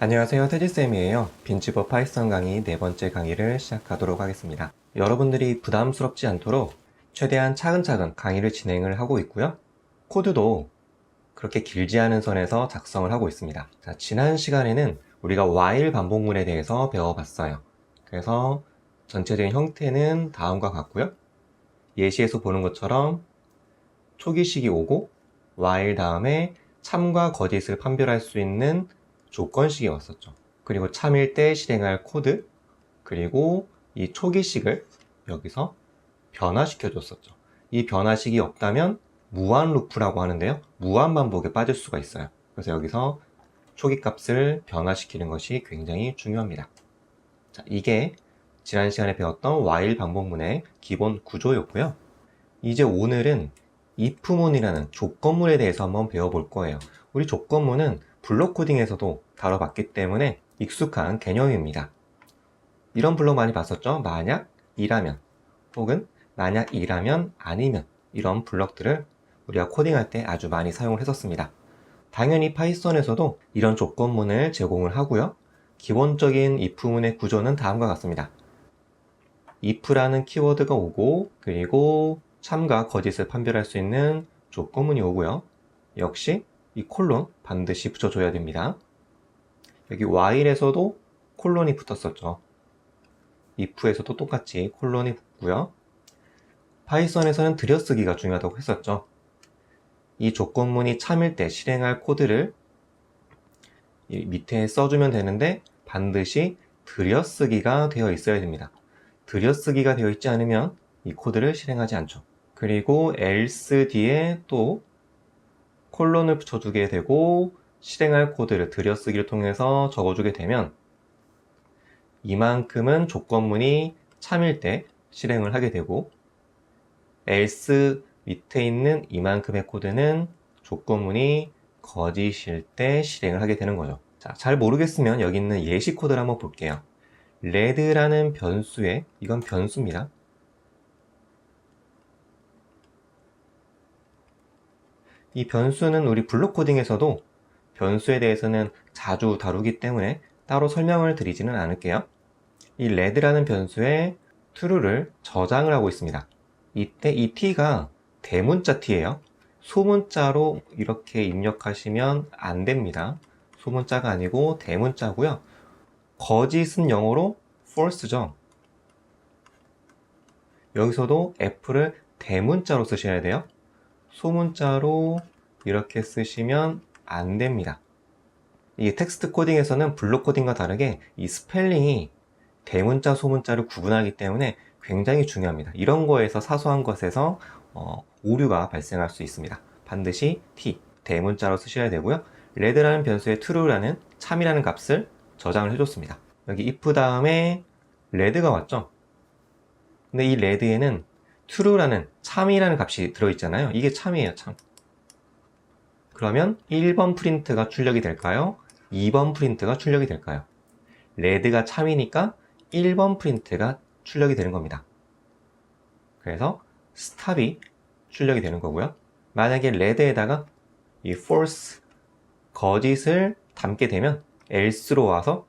안녕하세요. 태지쌤이에요. 빈치버 파이썬 강의 네 번째 강의를 시작하도록 하겠습니다. 여러분들이 부담스럽지 않도록 최대한 차근차근 강의를 진행을 하고 있고요. 코드도 그렇게 길지 않은 선에서 작성을 하고 있습니다. 자, 지난 시간에는 우리가 while 반복문에 대해서 배워봤어요 그래서 전체적인 형태는 다음과 같고요 예시에서 보는 것처럼 초기식이 오고 while 다음에 참과 거짓을 판별할 수 있는 조건식이 왔었죠. 그리고 참일 때 실행할 코드, 그리고 이 초기식을 여기서 변화시켜 줬었죠. 이 변화식이 없다면 무한 루프라고 하는데요. 무한 반복에 빠질 수가 있어요. 그래서 여기서 초기 값을 변화시키는 것이 굉장히 중요합니다. 자, 이게 지난 시간에 배웠던 while 반복문의 기본 구조였고요. 이제 오늘은 if문이라는 조건문에 대해서 한번 배워볼 거예요. 우리 조건문은 블록 코딩에서도 다뤄봤기 때문에 익숙한 개념입니다. 이런 블록 많이 봤었죠? 만약, 이라면, 혹은 만약 이라면, 아니면 이런 블록들을 우리가 코딩할 때 아주 많이 사용을 했었습니다. 당연히 파이썬에서도 이런 조건문을 제공을 하고요. 기본적인 if문의 구조는 다음과 같습니다. if라는 키워드가 오고 그리고 참과 거짓을 판별할 수 있는 조건문이 오고요. 역시 이 콜론 반드시 붙여줘야 됩니다. 여기 while에서도 콜론이 붙었었죠. if에서도 똑같이 콜론이 붙고요. 파이썬에서는 들여쓰기가 중요하다고 했었죠. 이 조건문이 참일 때 실행할 코드를 이 밑에 써주면 되는데 반드시 들여쓰기가 되어 있어야 됩니다. 들여쓰기가 되어 있지 않으면 이 코드를 실행하지 않죠. 그리고 else 뒤에 또 콜론을 붙여주게 되고 실행할 코드를 들여쓰기를 통해서 적어주게 되면 이만큼은 조건문이 참일 때 실행을 하게 되고 else 밑에 있는 이만큼의 코드는 조건문이 거짓일 때 실행을 하게 되는 거죠. 자, 잘 모르겠으면 여기 있는 예시 코드를 한번 볼게요. red라는 변수에 이건 변수입니다. 이 변수는 우리 블록 코딩에서도 변수에 대해서는 자주 다루기 때문에 따로 설명을 드리지는 않을게요. 이 red라는 변수에 true를 저장을 하고 있습니다. 이때 이 t가 대문자 t예요. 소문자로 이렇게 입력하시면 안 됩니다. 소문자가 아니고 대문자고요. 거짓은 영어로 false죠. 여기서도 f를 대문자로 쓰셔야 돼요. 소문자로 이렇게 쓰시면 안 됩니다. 이 텍스트 코딩에서는 블록 코딩과 다르게 이 스펠링이 대문자, 소문자를 구분하기 때문에 굉장히 중요합니다. 이런 거에서 사소한 것에서 어, 오류가 발생할 수 있습니다. 반드시 t, 대문자로 쓰셔야 되고요. red라는 변수에 true라는 참이라는 값을 저장을 해줬습니다. 여기 if 다음에 red가 왔죠? 근데 이 red에는 true라는 참이라는 값이 들어있잖아요. 이게 참이에요, 참. 그러면 1번 프린트가 출력이 될까요? 2번 프린트가 출력이 될까요? 레드가 참이니까 1번 프린트가 출력이 되는 겁니다. 그래서 스탑이 출력이 되는 거고요. 만약에 레드에다가 이 false, 거짓을 담게 되면 else로 와서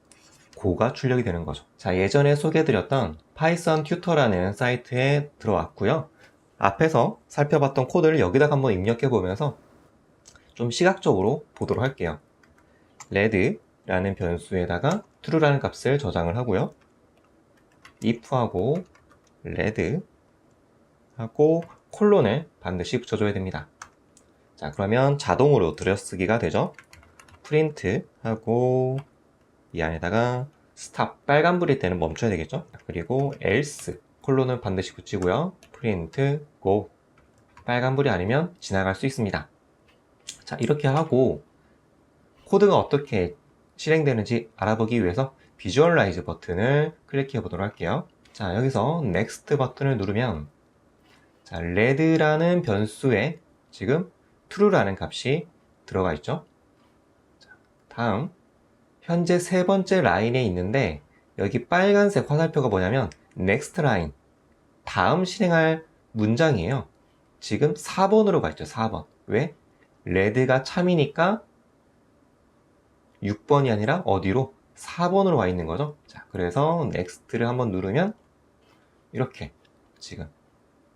고가 출력이 되는 거죠. 자, 예전에 소개해드렸던 파이썬 튜터라는 사이트에 들어왔고요. 앞에서 살펴봤던 코드를 여기다가 한번 입력해 보면서 좀 시각적으로 보도록 할게요. red라는 변수에다가 true라는 값을 저장을 하고요. If하고 red 하고 콜론을 반드시 붙여줘야 됩니다. 자, 그러면 자동으로 들여쓰기가 되죠. 프린트 하고 이 안에다가 스탑 빨간불일 때는 멈춰야 되겠죠. 그리고 else 콜론은 반드시 붙이고요. 프린트 go 빨간불이 아니면 지나갈 수 있습니다. 자, 이렇게 하고 코드가 어떻게 실행되는지 알아보기 위해서 비주얼라이즈 버튼을 클릭해 보도록 할게요. 자, 여기서 넥스트 버튼을 누르면 자, red라는 변수에 지금 true라는 값이 들어가 있죠. 자, 다음 현재 세 번째 라인에 있는데 여기 빨간색 화살표가 뭐냐면 next line. 다음 실행할 문장이에요. 지금 4번으로 가 있죠. 4번. 왜? 레드가 참이니까 6번이 아니라 어디로? 4번으로 와 있는 거죠. 자, 그래서 next를 한번 누르면 이렇게 지금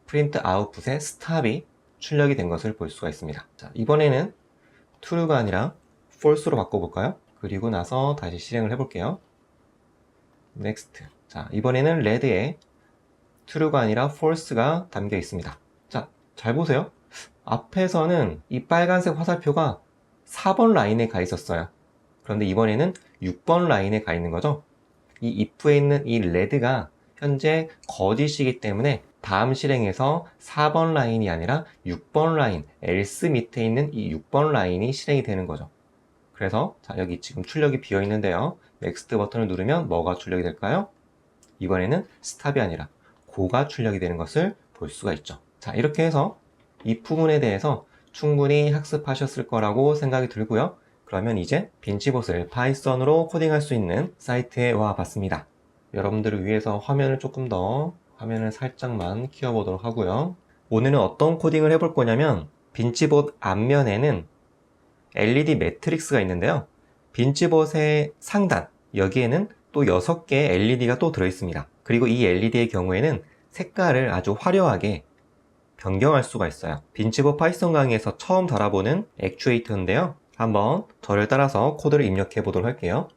프린트 아웃풋에 스탑이 출력이 된 것을 볼 수가 있습니다. 자, 이번에는 true가 아니라 false로 바꿔볼까요? 그리고 나서 다시 실행을 해볼게요. next. 자, 이번에는 red에 true가 아니라 false가 담겨 있습니다. 자, 잘 보세요. 앞에서는 이 빨간색 화살표가 4번 라인에 가 있었어요. 그런데 이번에는 6번 라인에 가 있는 거죠. 이 if에 있는 이 red가 현재 거짓이기 때문에 다음 실행에서 4번 라인이 아니라 6번 라인, else 밑에 있는 이 6번 라인이 실행이 되는 거죠. 그래서 자 여기 지금 출력이 비어 있는데요. next 버튼을 누르면 뭐가 출력이 될까요? 이번에는 스탑이 아니라 고가 출력이 되는 것을 볼 수가 있죠. 자 이렇게 해서 이 부분에 대해서 충분히 학습하셨을 거라고 생각이 들고요. 그러면 이제 빈치봇을 파이썬으로 코딩할 수 있는 사이트에 와 봤습니다. 여러분들을 위해서 화면을 조금 더 화면을 살짝만 키워보도록 하고요. 오늘은 어떤 코딩을 해볼 거냐면 빈치봇 앞면에는 LED 매트릭스가 있는데요. 빈치봇의 상단 여기에는 또 6개의 LED가 또 들어있습니다. 그리고 이 LED의 경우에는 색깔을 아주 화려하게 변경할 수가 있어요. 빈치봇 파이썬 강의에서 처음 달아보는 액추에이터인데요. 한번 저를 따라서 코드를 입력해 보도록 할게요.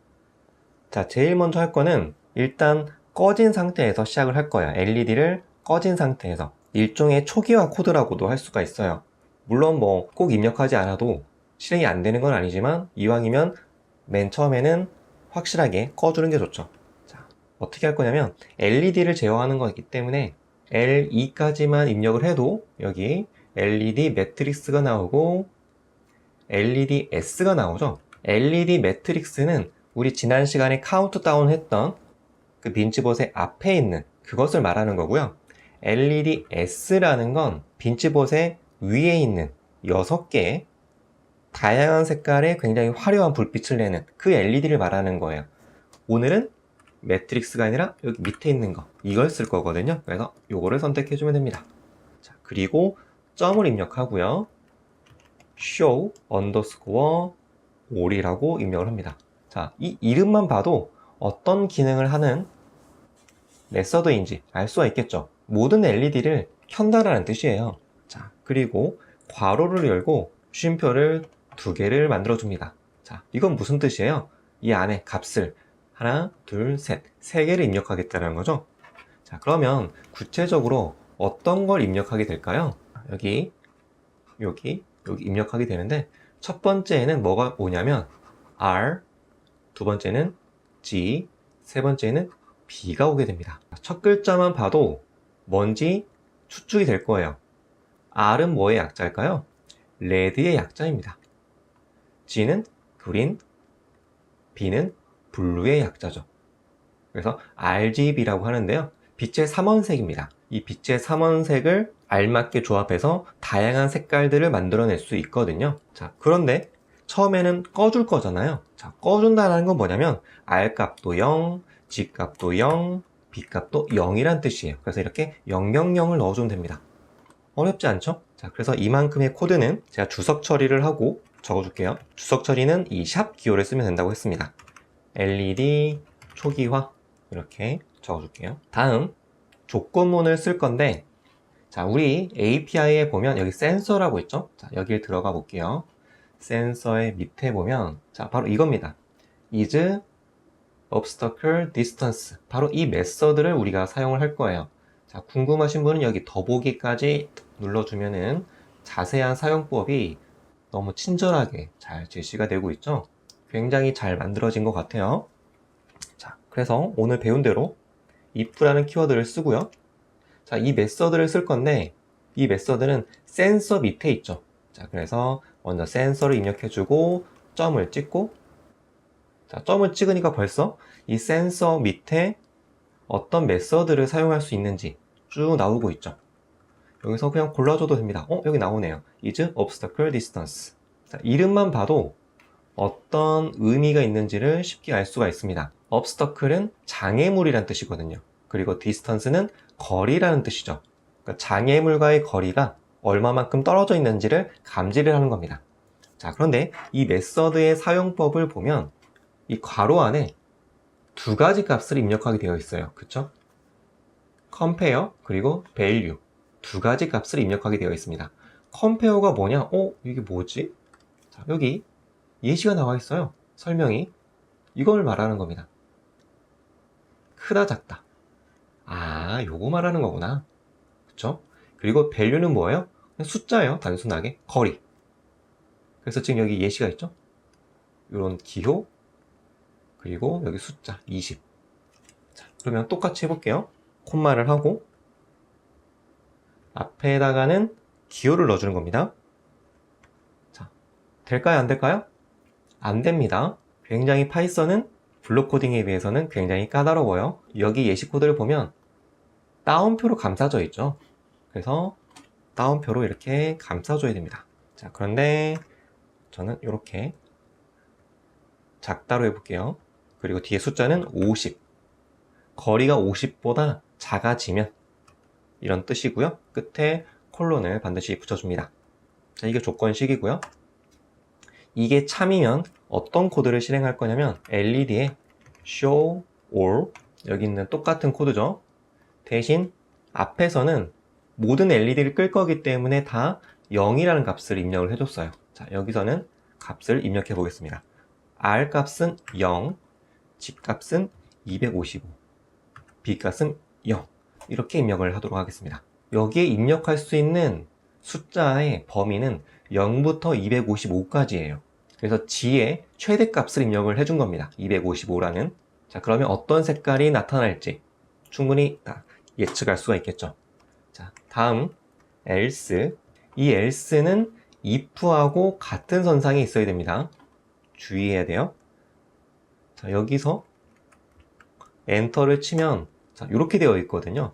자, 제일 먼저 할 거는 일단 꺼진 상태에서 시작을 할 거예요. LED를 꺼진 상태에서. 일종의 초기화 코드라고도 할 수가 있어요. 물론 뭐 꼭 입력하지 않아도 실행이 안 되는 건 아니지만 이왕이면 맨 처음에는 확실하게 꺼주는 게 좋죠. 자, 어떻게 할 거냐면 LED를 제어하는 거기 때문에 LE까지만 입력을 해도 여기 LED 매트릭스가 나오고 LED S가 나오죠. LED 매트릭스는 우리 지난 시간에 카운트다운 했던 그 빈치봇의 앞에 있는 그것을 말하는 거고요. LED S라는 건 빈치봇의 위에 있는 6개의 다양한 색깔의 굉장히 화려한 불빛을 내는 그 LED를 말하는 거예요. 오늘은 매트릭스가 아니라 여기 밑에 있는 거 이걸 쓸 거거든요. 그래서 요거를 선택해 주면 됩니다. 자, 그리고 점을 입력하고요. Show underscore all이라고 입력을 합니다. 자, 이 이름만 봐도 어떤 기능을 하는 메서드인지 알 수가 있겠죠. 모든 LED를 켠다라는 뜻이에요. 자, 그리고 괄호를 열고 쉼표를 두 개를 만들어 줍니다. 자, 이건 무슨 뜻이에요? 이 안에 값을 하나, 둘, 셋, 세 개를 입력하겠다는 거죠. 자, 그러면 구체적으로 어떤 걸 입력하게 될까요? 여기, 여기, 여기 입력하게 되는데 첫 번째에는 뭐가 오냐면 R, 두 번째는 G, 세 번째는 B가 오게 됩니다. 첫 글자만 봐도 뭔지 추측이 될 거예요. R은 뭐의 약자일까요? 레드의 약자입니다. G는 그린, B는 블루의 약자죠. 그래서 RGB라고 하는데요. 빛의 삼원색입니다. 이 빛의 삼원색을 알맞게 조합해서 다양한 색깔들을 만들어낼 수 있거든요. 자, 그런데 처음에는 꺼줄 거잖아요. 자, 꺼준다는 건 뭐냐면 R 값도 0, G 값도 0, B 값도 0이란 뜻이에요. 그래서 이렇게 000을 넣어주면 됩니다. 어렵지 않죠? 자, 그래서 이만큼의 코드는 제가 주석 처리를 하고 적어줄게요. 주석 처리는 이 샵 기호를 쓰면 된다고 했습니다. LED 초기화 이렇게 적어줄게요. 다음 조건문을 쓸 건데 자 우리 API에 보면 여기 센서라고 있죠? 자 여기에 들어가 볼게요. 센서의 밑에 보면 자 바로 이겁니다. is obstacle distance 바로 이 메서드를 우리가 사용을 할 거예요. 자 궁금하신 분은 여기 더보기까지 눌러주면은 자세한 사용법이 너무 친절하게 잘 제시가 되고 있죠. 굉장히 잘 만들어진 것 같아요. 자, 그래서 오늘 배운 대로 if라는 키워드를 쓰고요. 자, 이 메서드를 쓸 건데 이 메서드는 센서 밑에 있죠. 자, 그래서 먼저 센서를 입력해주고 점을 찍고 자, 점을 찍으니까 벌써 이 센서 밑에 어떤 메서드를 사용할 수 있는지 쭉 나오고 있죠. 여기서 그냥 골라줘도 됩니다. 어, 여기 나오네요. is obstacle distance. 자, 이름만 봐도 어떤 의미가 있는지를 쉽게 알 수가 있습니다. obstacle은 장애물이란 뜻이거든요. 그리고 distance는 거리라는 뜻이죠. 그러니까 장애물과의 거리가 얼마만큼 떨어져 있는지를 감지를 하는 겁니다. 자, 그런데 이 메서드의 사용법을 보면 이 괄호 안에 두 가지 값을 입력하게 되어 있어요. 그쵸? compare 그리고 value 두 가지 값을 입력하게 되어 있습니다. compare가 뭐냐? 어? 이게 뭐지? 자, 여기 예시가 나와 있어요. 설명이. 이걸 말하는 겁니다. 크다, 작다. 아, 요거 말하는 거구나. 그쵸? 그리고 value는 뭐예요? 그냥 숫자예요. 단순하게. 거리. 그래서 지금 여기 예시가 있죠? 요런 기호, 그리고 여기 숫자 20. 자, 그러면 똑같이 해볼게요. 콤마를 하고, 앞에다가는 기호를 넣어주는 겁니다. 자, 될까요? 안 될까요? 안 됩니다. 굉장히 파이썬은 블록 코딩에 비해서는 굉장히 까다로워요. 여기 예시 코드를 보면 따옴표로 감싸져 있죠. 그래서 따옴표로 이렇게 감싸줘야 됩니다. 자, 그런데 저는 이렇게 작다로 해볼게요. 그리고 뒤에 숫자는 50. 거리가 50보다 작아지면 이런 뜻이고요. 끝에 콜론을 반드시 붙여줍니다. 자, 이게 조건식이고요. 이게 참이면 어떤 코드를 실행할 거냐면 LED에 show all 여기 있는 똑같은 코드죠. 대신 앞에서는 모든 LED를 끌 거기 때문에 다 0이라는 값을 입력을 해줬어요. 자, 여기서는 값을 입력해 보겠습니다. R 값은 0, G 값은 255, B 값은 0. 이렇게 입력을 하도록 하겠습니다. 여기에 입력할 수 있는 숫자의 범위는 0부터 255까지예요. 그래서 G의 최대값을 입력을 해준 겁니다. 255라는. 자, 그러면 어떤 색깔이 나타날지 충분히 다 예측할 수가 있겠죠. 자, 다음 else. 이 else는 if하고 같은 선상에 있어야 됩니다. 주의해야 돼요. 자, 여기서 엔터를 치면 자, 이렇게 되어 있거든요.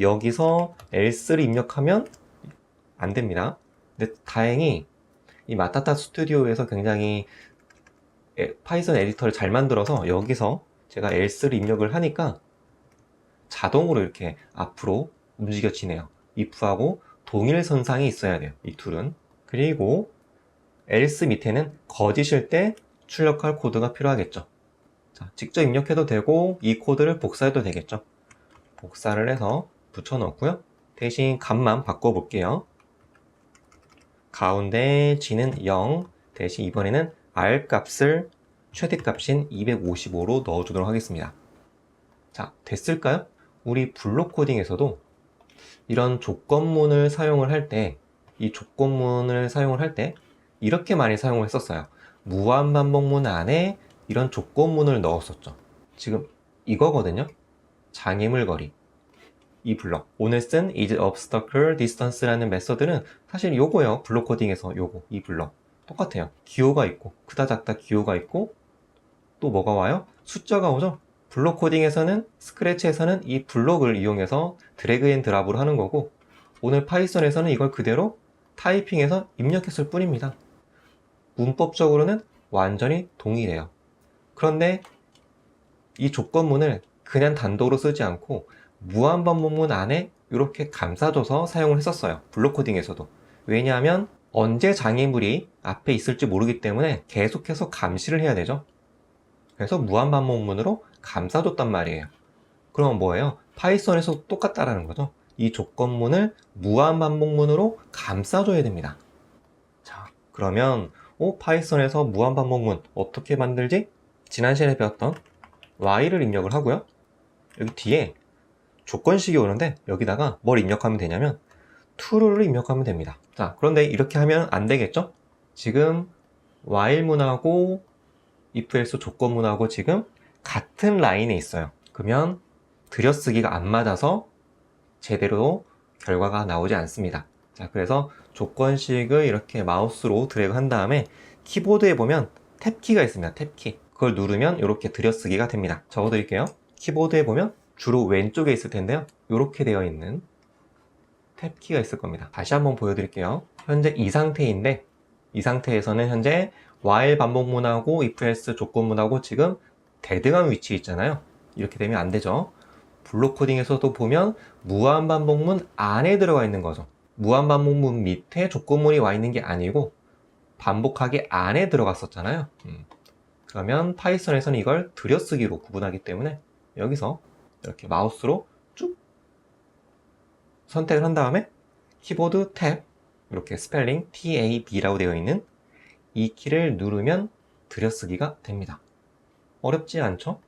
여기서 else를 입력하면 안 됩니다. 근데 다행히 이 마타타 스튜디오에서 굉장히 에- 파이썬 에디터를 잘 만들어서 여기서 제가 else를 입력을 하니까 자동으로 이렇게 앞으로 움직여지네요. if하고 동일 선상에 있어야 돼요. 이 둘은. 그리고 else 밑에는 거짓일 때 출력할 코드가 필요하겠죠. 자, 직접 입력해도 되고 이 코드를 복사해도 되겠죠. 복사를 해서 붙여 넣고요. 대신 값만 바꿔 볼게요. 가운데 g는 0 대신 이번에는 r 값을 최대값인 255로 넣어주도록 하겠습니다. 자, 됐을까요? 우리 블록 코딩에서도 이런 조건문을 사용을 할 때, 이 조건문을 사용을 할 때 이렇게 많이 사용을 했었어요. 무한 반복문 안에 이런 조건문을 넣었었죠. 지금 이거거든요. 장애물 거리. 이 블럭. 오늘 쓴 is obstacle distance라는 메서드는 사실 요거예요. 블록 코딩에서 요거. 이 블럭. 똑같아요. 기호가 있고, 크다 작다 기호가 있고, 또 뭐가 와요? 숫자가 오죠? 블록 코딩에서는, 스크래치에서는 이 블록을 이용해서 드래그 앤 드랍으로 하는 거고, 오늘 파이썬에서는 이걸 그대로 타이핑해서 입력했을 뿐입니다. 문법적으로는 완전히 동일해요. 그런데 이 조건문을 그냥 단독으로 쓰지 않고 무한 반복문 안에 이렇게 감싸줘서 사용을 했었어요. 블록 코딩에서도. 왜냐하면 언제 장애물이 앞에 있을지 모르기 때문에 계속해서 감시를 해야 되죠. 그래서 무한 반복문으로 감싸줬단 말이에요. 그럼 뭐예요? 파이썬에서 똑같다라는 거죠. 이 조건문을 무한 반복문으로 감싸줘야 됩니다. 자, 그러면 어, 파이썬에서 무한 반복문 어떻게 만들지? 지난 시간에 배웠던 while을 입력을 하고요. 여기 뒤에 조건식이 오는데 여기다가 뭘 입력하면 되냐면 true를 입력하면 됩니다. 자, 그런데 이렇게 하면 안 되겠죠? 지금 while문하고 if else 조건문하고 지금 같은 라인에 있어요. 그러면 들여쓰기가 안 맞아서 제대로 결과가 나오지 않습니다. 자, 그래서 조건식을 이렇게 마우스로 드래그 한 다음에 키보드에 보면 탭키가 있습니다. 탭키. 그걸 누르면 이렇게 들여쓰기가 됩니다. 적어 드릴게요. 키보드에 보면 주로 왼쪽에 있을 텐데요. 이렇게 되어 있는 탭키가 있을 겁니다. 다시 한번 보여드릴게요. 현재 이 상태인데 이 상태에서는 현재 while 반복문하고 if else 조건문하고 지금 대등한 위치에 있잖아요. 이렇게 되면 안 되죠. 블록 코딩에서도 보면 무한 반복문 안에 들어가 있는 거죠. 무한 반복문 밑에 조건문이 와 있는 게 아니고 반복하기 안에 들어갔었잖아요. 음. 그러면 파이썬에서는 이걸 들여쓰기로 구분하기 때문에 여기서 이렇게 마우스로 쭉 선택을 한 다음에 키보드 탭 이렇게 스펠링 TAB라고 되어 있는 이 키를 누르면 들여쓰기가 됩니다. 어렵지 않죠?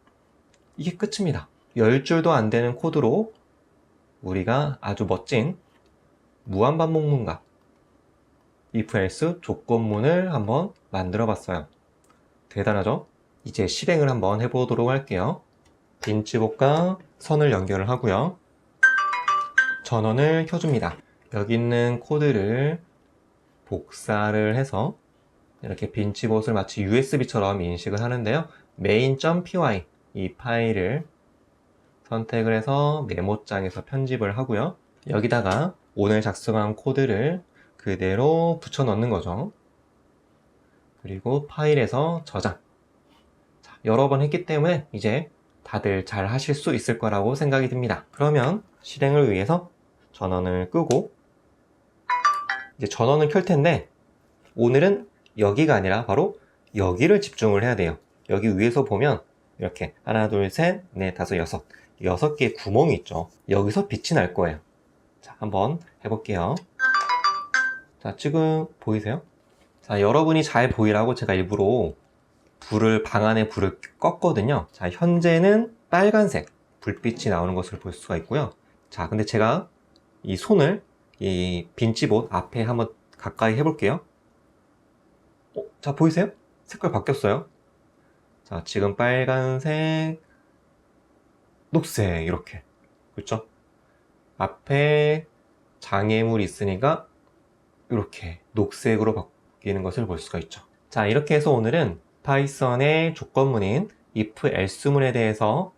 이게 끝입니다. 10줄도 안 되는 코드로 우리가 아주 멋진 무한반복 문과 if else 조건문을 한번 만들어 봤어요. 대단하죠? 이제 실행을 한번 해보도록 할게요. 빈치복과 선을 연결을 하고요. 전원을 켜줍니다. 여기 있는 코드를 복사를 해서 이렇게 빈치봇을 마치 USB처럼 인식을 하는데요. main.py 이 파일을 선택을 해서 메모장에서 편집을 하고요. 여기다가 오늘 작성한 코드를 그대로 붙여 넣는 거죠. 그리고 파일에서 저장. 자, 여러 번 했기 때문에 이제 다들 잘 하실 수 있을 거라고 생각이 듭니다. 그러면 실행을 위해서 전원을 끄고 이제 전원을 켤 텐데 오늘은 여기가 아니라 바로 여기를 집중을 해야 돼요. 여기 위에서 보면 이렇게 하나, 둘, 셋, 넷, 다섯, 여섯 여섯 개의 구멍이 있죠. 여기서 빛이 날 거예요. 자, 한번 해볼게요. 자, 지금 보이세요? 자, 여러분이 잘 보이라고 제가 일부러 불을, 방 안에 불을 껐거든요. 자, 현재는 빨간색 불빛이 나오는 것을 볼 수가 있고요. 자, 근데 제가 이 손을 이 빈집옷 앞에 한번 가까이 해볼게요. 어, 자, 보이세요? 색깔 바뀌었어요. 자, 지금 빨간색, 녹색, 이렇게. 그렇죠? 앞에 장애물이 있으니까 이렇게 녹색으로 바뀌는 것을 볼 수가 있죠. 자, 이렇게 해서 오늘은 파이썬의 조건문인 if else문에 대해서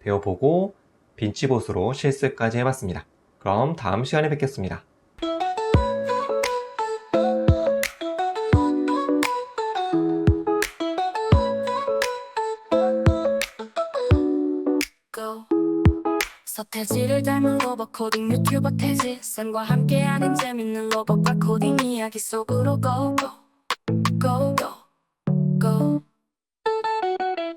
배워보고 빈치봇으로 실습까지 해봤습니다. 그럼 다음 시간에 뵙겠습니다. 서태지를 닮은 로봇 코딩 유튜버 태지 쌤과 함께하는 재밌는 로봇과 코딩 이야기 속으로 go go go